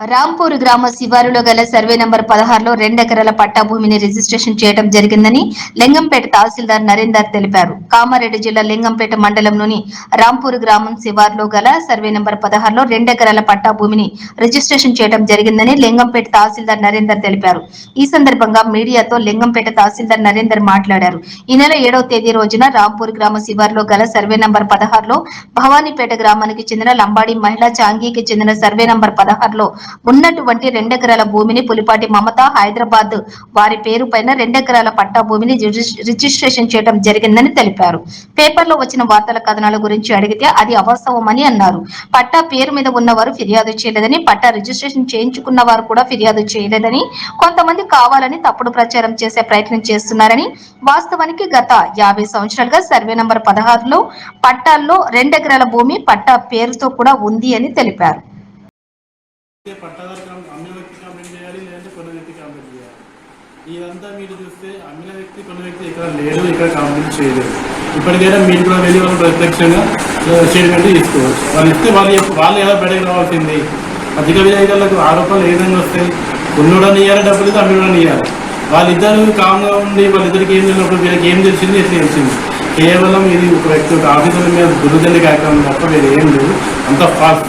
రాంపూర్ గ్రామ శివారులో గల సర్వే నంబర్ పదహారులో రెండెకరాల పట్టా భూమిని రిజిస్ట్రేషన్ చేయడం జరిగిందని లింగంపేట తహసీల్దార్ నరేందర్ తెలిపారు. కామారెడ్డి జిల్లా లింగంపేట మండలంలోని రాంపూర్ గ్రామం శివారులో గల సర్వే నంబర్ పదహారులో రెండెకరాల పట్టా భూమిని రిజిస్ట్రేషన్ చేయడం జరిగిందని లింగంపేట తహసీల్దార్ నరేందర్ తెలిపారు. ఈ సందర్భంగా మీడియాతో లింగంపేట తహసీల్దార్ నరేందర్ మాట్లాడారు. ఈ నెల ఏడవ తేదీ రోజున రాంపూర్ గ్రామ శివారులో గల సర్వే నంబర్ పదహారులో భవానీపేట గ్రామానికి చెందిన లంబాడి మహిళా చాంగీకి చెందిన సర్వే నంబర్ పదహారులో ఉన్నటువంటి రెండెకరాల భూమిని పులిపాటి మమత హైదరాబాద్ వారి పేరు పైన రెండెకరాల పట్టా భూమిని రిజిస్- రిజిస్ట్రేషన్ చేయడం జరిగిందని తెలిపారు. పేపర్లో వచ్చిన వార్తల కథనాల గురించి అడిగితే అది అవాస్తవమని అన్నారు. పట్టా పేరు మీద ఉన్నవారు ఫిర్యాదు చేయలేదని పట్టా రిజిస్ట్రేషన్ చేయించుకున్న వారు కూడా ఫిర్యాదు చేయలేదని కొంతమంది కావాలని తప్పుడు ప్రచారం చేసే ప్రయత్నం చేస్తున్నారని వాస్తవానికి గత యాభై సంవత్సరాలుగా సర్వే నంబర్ పదహారులో పట్టాల్లో రెండెకరాల భూమి పట్టా పేరుతో కూడా ఉంది అని తెలిపారు. పట్టాదారు కం- అమ్మిన వ్యక్తి కంప్లైంట్ చేయాలి లేదంటే కొన్న వ్యక్తి కంప్లైంట్ చేయాలి? ఇదంతా మీరు చూస్తే అమ్మిన వ్యక్తి కొన్న వ్యక్తి ఇక్కడ లేడు ఇక్కడ కంప్లైంట్ చేయలేదు. ఇప్పటికైనా మీరు కూడా వెళ్ళి వాళ్ళు ప్రత్యక్షంగా స్టేట్మెంట్ తీసుకోవచ్చు. వాళ్ళు ఇస్తే వాళ్ళు వాళ్ళు ఎలా బయటకు రావాల్సింది? అధిక విలేకరులకు ఆరోపణలు ఏ విధంగా వస్తాయి? కొన్నోడని ఇవ్వాలి డబ్బులు ఇస్తే అమ్మినోడని ఇవ్వాలి వాళ్ళిద్దరు కామ్గా ఉండి వాళ్ళిద్దరికి ఏం తెలియనప్పుడు వీళ్ళకి ఏం తెలిసింది? ఎట్లా తెలిసింది? కేవలం ఇది ఒక వ్యక్తి ఒక ఆఫీసర్ మీద దుర్దల్లి కార్యక్రమం తప్ప వేరే ఏం లేదు. అంత ఫాస్ట్